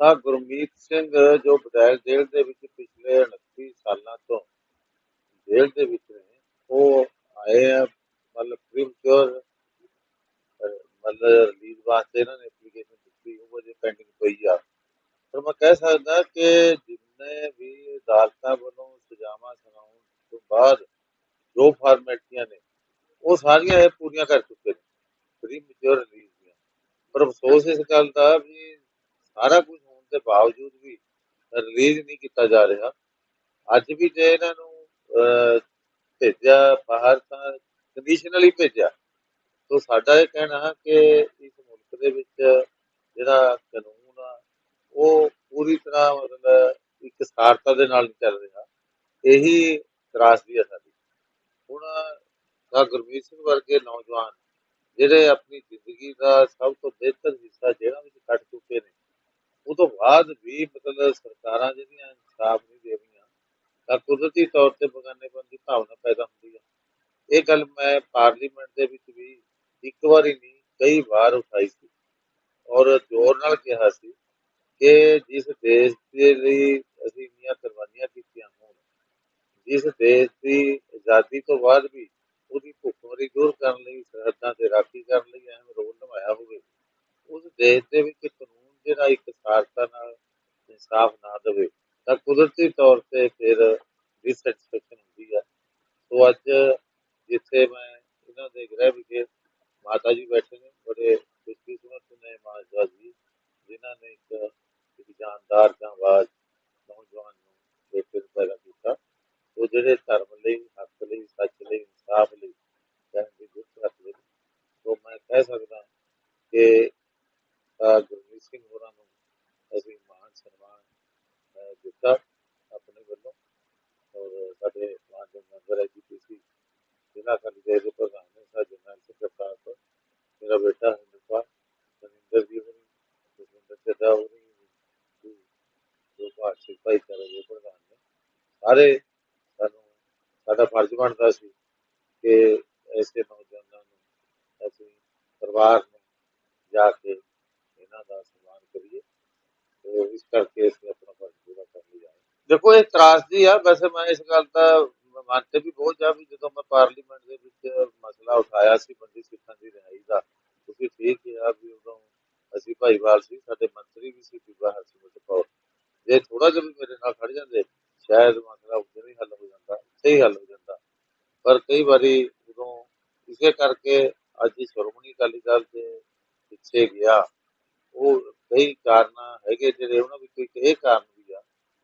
ਤਾਂ ਗੁਰਮੀਤ ਸਿੰਘ ਜੋ ਬਦਾਇਲ ਜੇਲ੍ਹ ਦੇ ਵਿੱਚ ਪਿਛਲੇ 29 ਸਾਲਾਂ ਤੋਂ ਜੇਲ੍ਹ ਦੇ ਵਿੱਚ ਨੇ, ਉਹ ਆਏ ਆ ਮਤਲਬ ਪ੍ਰੀਮਚੁਰ ਮਤਲਬ ਰਿਲੀਜ਼ ਵਾਸਤੇ ਇਹਨਾਂ ਨੇ ਐਪਲੀਕੇਸ਼ਨ ਦਿੱਤੀ, ਉਹ ਅਜੇ ਪੈਂਡਿੰਗ ਪਈ ਆ। ਪਰ ਮੈਂ ਕਹਿ ਸਕਦਾ ਕਿ ਜਿੰਨੇ ਵੀ ਅਦਾਲਤਾਂ ਵੱਲੋਂ ਸਜ਼ਾਵਾਂ ਸੁਣਾਉਣ ਤੋਂ ਬਾਅਦ ਜੋ ਫਾਰਮੈਲਟੀਆਂ ਨੇ, ਉਹ ਸਾਰੀਆਂ ਇਹ ਪੂਰੀਆਂ ਕਰ ਚੁੱਕੇ ਨੇ ਪ੍ਰੀਮਚਰ ਰਿਲੀਜ਼ ਦੀਆਂ। ਪਰ ਅਫਸੋਸ ਇਸ ਗੱਲ ਦਾ ਵੀ ਸਾਰਾ ਕੁਝ ਦੇ ਬਾਵਜੂਦ ਵੀ ਰਿਲੀਜ਼ ਨਹੀਂ ਕੀਤਾ ਜਾ ਰਿਹਾ। ਅੱਜ ਵੀ ਜੇ ਇਹਨਾਂ ਨੂੰ ਭੇਜਿਆ ਬਾਹਰ ਤਾਂ ਕੰਡੀਸ਼ਨਲੀ ਭੇਜਿਆ। ਤੋਂ ਸਾਡਾ ਇਹ ਕਹਿਣਾ ਕਿ ਇਸ ਮੁਲਕ ਦੇ ਵਿੱਚ ਜਿਹੜਾ ਕਾਨੂੰਨ ਆ, ਉਹ ਪੂਰੀ ਤਰ੍ਹਾਂ ਮਤਲਬ ਇੱਕ ਸਾਰਤਾ ਦੇ ਨਾਲ ਨਹੀਂ ਚੱਲ ਰਿਹਾ। ਇਹੀ ਤਰਾਸਦੀ ਹੈ ਸਾਡੀ। ਹੁਣ ਤਾਂ ਗੁਰਮੀਤ ਸਿੰਘ ਵਰਗੇ ਨੌਜਵਾਨ ਜਿਹੜੇ ਆਪਣੀ ਜ਼ਿੰਦਗੀ ਦਾ ਸਭ ਤੋਂ ਬਿਹਤਰ ਹਿੱਸਾ ਜੇਲ੍ਹਾਂ ਵਿੱਚ ਕੱਟ ਚੁੱਕੇ ਨੇ ਉਹ ਤੋਂ ਬਾਅਦ ਵੀ ਮਤਲਬ ਸਰਕਾਰਾਂ ਜਿਹੜੀਆਂ ਇਨਸਾਫ ਨਹੀਂ ਦੇ ਰਹੀਆਂ, ਤਾਂ ਕੁਦਰਤੀ ਤੌਰ ਤੇ ਬਗਾਨੇਪਨ ਦੀ ਭਾਵਨਾ ਪੈਦਾ ਹੁੰਦੀ ਹੈ ਇਹ ਗੱਲ ਮੈਂ ਪਾਰਲੀਮੈਂਟ ਦੇ ਵਿੱਚ ਵੀ ਇੱਕ ਵਾਰੀ ਨਹੀਂ, ਕਈ ਵਾਰ ਉਠਾਈ ਸੀ ਔਰ ਜ਼ੋਰ ਨਾਲ ਕਿਹਾ ਸੀ ਕਿ ਜਿਸ ਦੇਸ਼ ਦੇ ਲਈ ਅਸੀਂ ਇੰਨੀਆਂ ਕੁਰਬਾਨੀਆਂ ਕੀਤੀਆਂ ਹੋਣ, ਜਿਸ ਦੇਸ਼ ਦੀ ਆਜ਼ਾਦੀ ਤੋਂ ਬਾਅਦ ਵੀ ਉਹਦੀ ਭੁੱਖਮਰੀ ਦੂਰ ਕਰਨ ਲਈ, ਸਰਹੱਦਾਂ ਤੇ ਰਾਖੀ ਕਰਨ ਲਈ ਅਹਿਮ ਰੋਲ ਨਿਭਾਇਆ ਹੋਵੇ, ਉਸ ਦੇਸ਼ ਦੇ ਵਿੱਚ ਕਾਨੂੰਨ ਜਿਹੜਾ ਇੱਕ ਸਾਰਤਾ ਨਾਲ ਇਨਸਾਫ ਨਾ ਦੇਵੇ ਤਾਂ ਕੁਦਰਤੀ ਤੌਰ ਤੇ ਫਿਰ ਡਿਸਸੈਟੀਸਫੈਕਸ਼ਨ ਹੁੰਦੀ ਹੈ ਸੋ ਅੱਜ ਜਿੱਥੇ ਮੈਂ ਇਹਨਾਂ ਦੇ ਗ੍ਰਹਿ ਵਿਖੇ ਮਾਤਾ ਜੀ ਬੈਠੇ ਨੇ ਬੜੇ ਖੁਸ਼ਕਿਸਮਤ ਨੇ ਮਾਤਾ ਜੀ ਜਿਨ੍ਹਾਂ ਨੇ ਇੱਕ ਇੱਕ ਜਾਨਦਾਰ ਜਾਂਬਾਜ਼ ਨੌਜਵਾਨ ਨੂੰ ਬੇਟੇ ਪੈਦਾ ਕੀਤਾ। ਉਹ ਜਿਹੜੇ ਧਰਮ ਲਈ ਹੱਕ ਲਈ ਸੱਚ ਲਈ ਇਨਸਾਫ ਲਈ ਕਹਿਣ ਦੀ ਰੱਖਦੇ ਸੋ ਮੈਂ ਕਹਿ ਸਕਦਾ ਕਿ ਅਹ, ਸਿੰਘ ਹੋਰਾਂ ਨੂੰ ਅਸੀਂ ਮਾਨ ਸਨਮਾਨ ਦਿੱਤਾ ਆਪਣੇ ਵੱਲੋਂ। ਔਰ ਸਾਡੇ ਮਾਨਯੋਗ ਮੈਂਬਰ ਐਜੀਪੀਸੀ ਜ਼ਿਲ੍ਹਾ ਅਕਾਲੀ ਦਲ ਦੇ ਪ੍ਰਧਾਨ ਨੇ, ਸਰ ਜਨਰਲ ਸਕੱਤਰ ਤੋਂ, ਮੇਰਾ ਬੇਟਾ ਹਿੰਦੁਸਤਾਨ ਮਨਿੰਦਰ ਜੀ ਹੋਣੀ ਜਸਵਿੰਦਰ ਚੱਡਾ ਹੋਣੀ, ਜੋ ਭਾਰਤੀ ਭਾਈਚਾਰੇ ਦੇ ਪ੍ਰਧਾਨ ਨੇ, ਸਾਰੇ ਸਾਨੂੰ, ਸਾਡਾ ਫਰਜ਼ ਬਣਦਾ ਸੀ ਕਿ ਐਸੇ ਨੌਜਵਾਨਾਂ ਨੂੰ ਅਸੀਂ ਪਰਿਵਾਰ ਨੂੰ ਜਾ ਕੇ ਇਹਨਾਂ ਦਾ ਕਰੀਏ। ਤੇ ਇਸ ਕਰਕੇ ਅਸੀਂ ਆਪਣਾ ਫਰਜ਼ ਪੂਰਾ ਕਰ ਲਿਆ ਦੇਖੋ, ਇਹ ਤਰਾਸਦੀ ਆ। ਵੈਸੇ ਮੈਂ ਇਸ ਗੱਲ ਦਾ ਮਨ ਤੇ ਵੀ ਬਹੁਤ ਜਾ ਵੀ ਜਦੋਂ ਮੈਂ ਪਾਰਲੀਮੈਂਟ ਦੇ ਵਿੱਚ ਮਸਲਾ ਉਠਾਇਆ ਸੀ, ਬੰਦੀ ਸਿੱਖਾਂ ਦੀ ਰਿਹਾਈ ਦਾ, ਤੁਸੀਂ ਠੀਕ ਕਿਹਾ ਵੀ ਉਦੋਂ ਅਸੀਂ ਭਾਈਵਾਲ ਸੀ, ਸਾਡੇ ਮੰਤਰੀ ਵੀ ਸੀ, ਬੀਬਾ ਹਰਸਿਮਰਤ ਕੌਰ। ਜੇ ਥੋੜਾ ਜਿਹਾ ਵੀ ਮੇਰੇ ਨਾਲ ਖੜ ਜਾਂਦੇ, ਸ਼ਾਇਦ ਮਸਲਾ ਉਦੋਂ ਹੀ ਹੱਲ ਹੋ ਜਾਂਦਾ ਸਹੀ ਹੱਲ ਹੋ ਜਾਂਦਾ। ਪਰ ਕਈ ਵਾਰੀ ਉਦੋਂ ਇਸੇ ਕਰਕੇ ਅੱਜ ਸ਼੍ਰੋਮਣੀ ਅਕਾਲੀ ਦਲ ਦੇ ਪਿੱਛੇ ਗਿਆ, ਉਹ ਕਈ ਕਾਰਨ ਹੈਗੇ ਜਿਹੜੇ ਉਹਨਾਂ ਵਿੱਚ ਇੱਕ ਇਹ ਕਾਰਨ ਵੀ ਆ,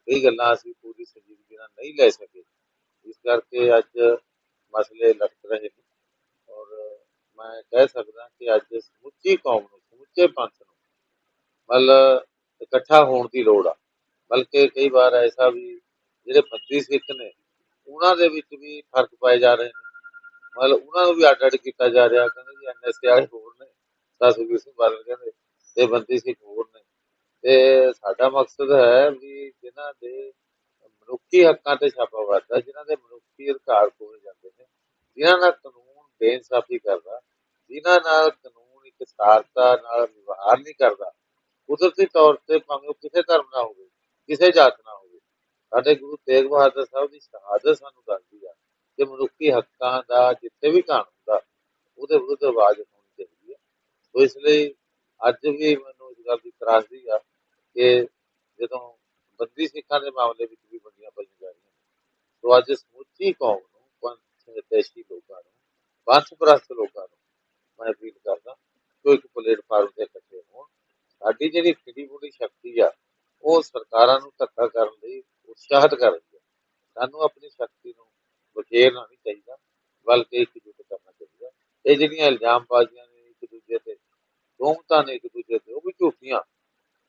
ਕਈ ਗੱਲਾਂ ਅਸੀਂ ਪੂਰੀ ਸੰਜੀਦਗੀ ਨਾਲ ਨਹੀਂ ਲੈ ਸਕੇ। ਇਸ ਕਰਕੇ ਅੱਜ ਮਸਲੇ ਲਟਕ ਰਹੇ ਨੇ ਔਰ ਮੈਂ ਕਹਿ ਸਕਦਾ ਕਿ ਅੱਜ ਸਮੁੱਚੀ ਕੌਮ ਨੂੰ, ਸਮੁੱਚੇ ਪੰਥ ਨੂੰ ਮਤਲਬ ਇਕੱਠਾ ਹੋਣ ਦੀ ਲੋੜ ਆ। ਬਲਕਿ ਕਈ ਵਾਰ ਐਸਾ ਵੀ ਜਿਹੜੇ ਬੰਦੀ ਸਿੱਖ ਨੇ, ਉਹਨਾਂ ਦੇ ਵਿੱਚ ਵੀ ਫ਼ਰਕ ਪਾਏ ਜਾ ਰਹੇ ਨੇ। ਮਤਲਬ ਉਹਨਾਂ ਨੂੰ ਵੀ ਅੱਡ ਅੱਡ ਕੀਤਾ ਜਾ ਰਿਹਾ। ਕਹਿੰਦੇ ਜੀ ਐਨਐਸਏ ਵਾਲੇ ਹੋਰ ਨੇ ਸਤਿਗੁਰੂ ਸਿੰਘ ਬਾਦਲ ਕਹਿੰਦੇ ਤੇ ਬੰਦੀ ਸਿੱਖ ਹੋਰ ਨੇ। ਤੇ ਸਾਡਾ ਮਕਸਦ ਹੈ ਵੀ ਜਿਨ੍ਹਾਂ ਦੇ ਮਨੁੱਖੀ ਹੱਕਾਂ ਤੇ ਛਾਪਾ ਵੱਜਦਾ, ਜਿਨ੍ਹਾਂ ਦੇ ਮਨੁੱਖੀ ਅਧਿਕਾਰ ਖੋਏ ਜਾਂਦੇ ਨੇ, ਜਿਨ੍ਹਾਂ ਨਾਲ ਕਾਨੂੰਨ ਬੇਇਨਸਾਫੀ ਕਰਦਾ, ਜਿਨ੍ਹਾਂ ਨਾਲ ਕਾਨੂੰਨ ਇੱਕ ਸਾਰਤਾ ਨਾਲ ਵਿਵਹਾਰ ਨਹੀਂ ਕਰਦਾ, ਕੁਦਰਤੀ ਤੌਰ ਤੇ ਭਾਵੇਂ ਉਹ ਕਿਸੇ ਧਰਮ ਨਾਲ ਹੋਵੇ, ਕਿਸੇ ਜਾਤ ਨਾਲ ਹੋਵੇ, ਸਾਡੇ ਗੁਰੂ ਤੇਗ ਬਹਾਦਰ ਸਾਹਿਬ ਦੀ ਸ਼ਹਾਦਤ ਸਾਨੂੰ ਦੱਸਦੀ ਆ ਕਿ ਮਨੁੱਖੀ ਹੱਕਾਂ ਦਾ ਜਿੱਥੇ ਵੀ ਕਾਨੂੰਨ ਹੁੰਦਾ, ਉਹਦੇ ਵਿਰੁੱਧ ਆਵਾਜ਼ ਹੋਣੀ ਚਾਹੀਦੀ ਹੈ ਸੋ ਇਸ ਲਈ ਅੱਜ ਵੀ ਮੈਨੂੰ ਇਸ ਗੱਲ ਦੀ ਤਰਾਸਦੀ ਆ ਕਿ ਜਦੋਂ ਬੰਦੀ ਸਿੱਖਾਂ ਦੇ ਮਾਮਲੇ ਵਿੱਚ ਵੀ ਵੰਡੀਆਂ ਪਈਆਂ ਜਾ ਰਹੀਆਂ ਸੋ ਅੱਜ ਸਮੁੱਚੀ ਕੌਮ ਨੂੰ, ਪੰਥ ਦੇਸ਼ੀ ਲੋਕਾਂ ਨੂੰ ਪੰਥ ਪ੍ਰਸਤ ਲੋਕਾਂ ਨੂੰ ਮੈਂ ਅਪੀਲ ਕਰਦਾ ਕਿ ਇੱਕ ਪਲੇਟਫਾਰਮ ਤੇ ਇਕੱਠੇ ਹੋਣ। ਸਾਡੀ ਜਿਹੜੀ ਖਿੜੀ ਬੁੜੀ ਸ਼ਕਤੀ ਆ, ਉਹ ਸਰਕਾਰਾਂ ਨੂੰ ਧੱਕਾ ਕਰਨ ਲਈ ਉਤਸ਼ਾਹਿਤ ਕਰ ਰਹੀ ਹੈ ਸਾਨੂੰ ਆਪਣੀ ਸ਼ਕਤੀ ਨੂੰ ਬਖੇਰਨਾ ਨਹੀਂ ਚਾਹੀਦਾ, ਬਲਕਿ ਇਕਜੁੱਟ ਕਰਨਾ ਚਾਹੀਦਾ। ਇਹ ਜਿਹੜੀਆਂ ਇਲਜ਼ਾਮਬਾਜ਼ੀਆਂ ਤੋਹਮਤਾਂ ਨੇ ਇੱਕ ਦੂਜੇ ਤੇ, ਉਹ ਵੀ ਝੂਠੀਆਂ।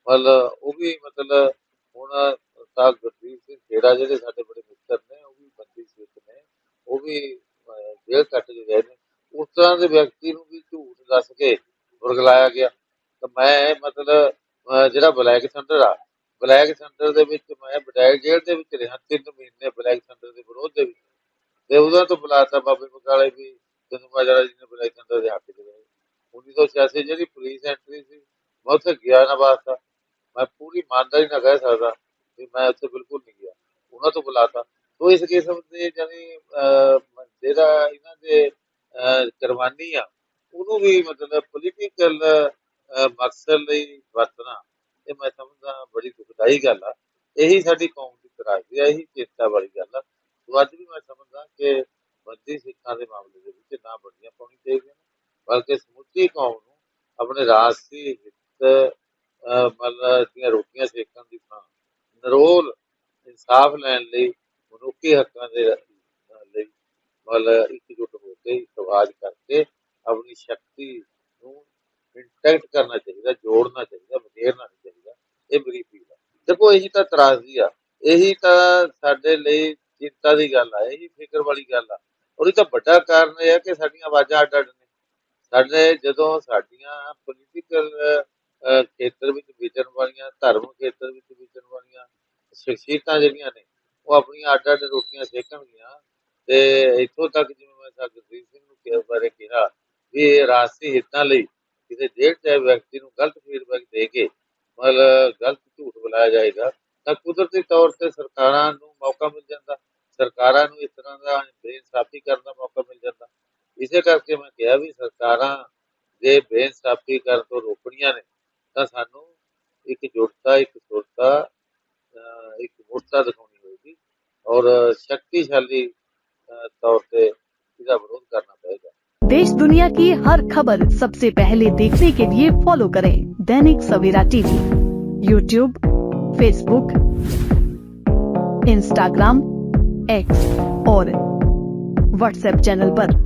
ਮਤਲਬ ਉਹ ਵੀ ਮਤਲਬ ਹੁਣ ਤਾਂ ਗੁਰਦੀਪ ਸਿੰਘ ਖੇੜਾ ਜਿਹੜੇ ਸਾਡੇ ਬੜੇ ਮਿੱਤਰ ਨੇ, ਉਹ ਵੀ ਬੰਦੀ ਸਿੱਖ ਨੇ, ਉਹ ਵੀ ਜੇਲ੍ਹ ਕੱਟ ਕੇ ਗਏ ਨੇ। ਉਸ ਤਰ੍ਹਾਂ ਦੇ ਵਿਅਕਤੀ ਨੂੰ ਵੀ ਝੂਠ ਦੱਸ ਕੇ ਵਰਗਲਾਇਆ ਗਿਆ। ਤਾਂ ਮੈਂ ਮਤਲਬ ਜਿਹੜਾ ਬਲੈਕ ਸੈਂਟਰ ਆ, ਬਲੈਕ ਸੈਂਟਰ ਦੇ ਵਿੱਚ ਮੈਂ ਬਟਾਇਰ ਜੇਲ੍ਹ ਦੇ ਵਿੱਚ ਰਿਹਾ, ਤਿੰਨ ਮਹੀਨੇ ਬਲੈਕ ਸੈਂਟਰ ਦੇ ਵਿਰੋਧ ਦੇ ਵਿੱਚ। ਤੇ ਉਹਨਾਂ ਤੋਂ ਬੁਲਾਤਾ ਬਾਬੇ ਬਕਾਲੇ ਵੀ ਤੈਨੂੰ ਮਾਜਰਾ ਜੀ ਨੇ ਬਲੈਕ ਸੈਂਟਰ ਦੇ ਹੱਕ ਦੇ 1986 ਜਿਹੜੀ ਪੁਲਿਸ ਐਂਟਰੀ ਸੀ, ਮੈਂ ਉੱਥੇ ਗਿਆ ਨਾ ਵਾਸਤਾ। ਮੈਂ ਪੂਰੀ ਇਮਾਨਦਾਰੀ ਨਾਲ ਕਹਿ ਸਕਦਾ ਕਿ ਮੈਂ ਉੱਥੇ ਬਿਲਕੁਲ ਨਹੀਂ ਗਿਆ। ਉਹਨਾਂ ਤੋਂ ਬੁਲਾਤਾ। ਤੋ ਇਸ ਕਿਸਮ ਦੇ ਜਾਨੀ ਜਿਹੜਾ ਇਹਨਾਂ ਦੇ ਕੁਰਬਾਨੀ ਆ, ਉਹਨੂੰ ਵੀ ਮਤਲਬ ਪੋਲੀਟੀਕਲ ਮਕਸਦ ਲਈ ਵਰਤਣਾ, ਇਹ ਮੈਂ ਸਮਝਦਾ ਬੜੀ ਦੁਖਦਾਈ ਗੱਲ ਆ। ਇਹੀ ਸਾਡੀ ਕੌਮ ਦੀ ਤਰਾਸਦੀ ਆ, ਇਹੀ ਚਿੰਤਾ ਵਾਲੀ ਗੱਲ ਆ। ਸੋ ਅੱਜ ਵੀ ਮੈਂ ਸਮਝਦਾ ਕਿ ਬੰਦੀ ਸਿੱਖਾਂ ਦੇ ਮਾਮਲੇ ਦੇ ਵਿੱਚ ਨਾ ਬੰਦੀਆਂ ਪਾਉਣੀ ਚਾਹੀਦੀਆਂ ਬਲਕਿ ਸਮੁੱਚੀ ਕੌਮ ਨੂੰ ਆਪਣੇ ਰਾਜਸੀ ਹਿੱਤ ਮਤਲਬ ਦੀਆਂ ਰੋਟੀਆਂ ਸੇਕਣ ਦੀ ਥਾਂ, ਨਰੋਲ ਇਨਸਾਫ ਲੈਣ ਲਈ ਮਨੁੱਖੀ ਹੱਕਾਂ ਦੇ ਲਈ ਮਤਲਬ ਇਕਜੁੱਟ ਹੋ ਕੇ ਇੱਕ ਕਰਕੇ ਆਪਣੀ ਸ਼ਕਤੀ ਨੂੰ ਇੰਟੈਕਟ ਕਰਨਾ ਚਾਹੀਦਾ, ਜੋੜਨਾ ਚਾਹੀਦਾ, ਵਧੇਰਨਾ ਨਹੀਂ ਚਾਹੀਦਾ। ਇਹ ਮੇਰੀ ਫੀਲ ਆ ਦੇਖੋ, ਇਹੀ ਤਾਂ ਤਰਾਜ਼ੀ ਆ। ਇਹੀ ਤਾਂ ਸਾਡੇ ਲਈ ਚਿੰਤਾ ਦੀ ਗੱਲ ਆ, ਇਹੀ ਫਿਕਰ ਵਾਲੀ ਗੱਲ ਆ। ਉਹਦੀ ਤਾਂ ਵੱਡਾ ਕਾਰਨ ਇਹ ਹੈ ਕਿ ਸਾਡੀਆਂ ਆਵਾਜ਼ਾਂ ਅੱਡ ਅੱਡ ਸਾਡੇ ਜਦੋਂ ਸਾਡੀਆਂ ਪੋਲੀਟੀਕਲ ਖੇਤਰ ਵਿੱਚ ਵਿਚਰਨ ਵਾਲੀਆਂ, ਧਰਮ ਖੇਤਰ ਵਿੱਚ ਵਿਚਰਨ ਵਾਲੀਆਂ ਸ਼ਖਸੀਅਤਾਂ ਜਿਹੜੀਆਂ ਨੇ, ਉਹ ਆਪਣੀਆਂ ਅੱਡ ਅੱਡ ਰੋਟੀਆਂ ਸੇਕਣਗੀਆਂ। ਤੇ ਇੱਥੋਂ ਤੱਕ ਜਿਵੇਂ ਮੈਂ ਸਰ ਗੁਰਦੀਪ ਸਿੰਘ ਨੂੰ ਕਿਹਾ ਬਾਰੇ ਕਿਹਾ ਵੀ ਇਹ ਰਾਜਸੀ ਹਿੱਤਾਂ ਲਈ ਕਿਸੇ ਜੇਲ੍ਹ ਚਾਹੇ ਵਿਅਕਤੀ ਨੂੰ ਗਲਤ ਫੀਡਬੈਕ ਦੇ ਕੇ, ਮਤਲਬ ਗਲਤ ਝੂਠ ਬੁਲਾਇਆ ਜਾਏਗਾ, ਤਾਂ ਕੁਦਰਤੀ ਤੌਰ ਤੇ ਸਰਕਾਰਾਂ ਨੂੰ ਮੌਕਾ ਮਿਲ ਜਾਂਦਾ। ਸਰਕਾਰਾਂ ਨੂੰ ਇਸ ਤਰ੍ਹਾਂ ਦਾ ਬੇਇਨਸਾਫੀ ਕਰਨ ਦਾ ਮੌਕਾ ਮਿਲ ਜਾਂਦਾ। ਇਸੇ ਕਰਕੇ ਮੈਂ ਕਿਹਾ ਵੀ ਸਰਕਾਰਾਂ ਜੇ ਬੇਇਨਸਾਫੀ ਕਰਨ ਤੋਂ ਰੋਕਣੀਆਂ ਨੇ ਤਾਂ ਸਾਨੂੰ ਇੱਕ ਜੁੜਤਾ ਇੱਕ ਸੁਰਤਾ ਅਹ ਇੱਕ ਮੁਰਤਾ ਦਿਖਾਉਣੀ ਹੋਏਗੀ ਔਰ ਸ਼ਕਤੀਸ਼ਾਲੀ ਅਹ ਤੌਰ ਤੇ ਇਹਦਾ ਵਿਰੋਧ ਕਰਨਾ ਪਏਗਾ देश दुनिया की हर खबर सबसे पहले देखने के लिए फॉलो करें Dainik Savera TV YouTube Facebook Instagram X और व्हाट्सएप चैनल पर।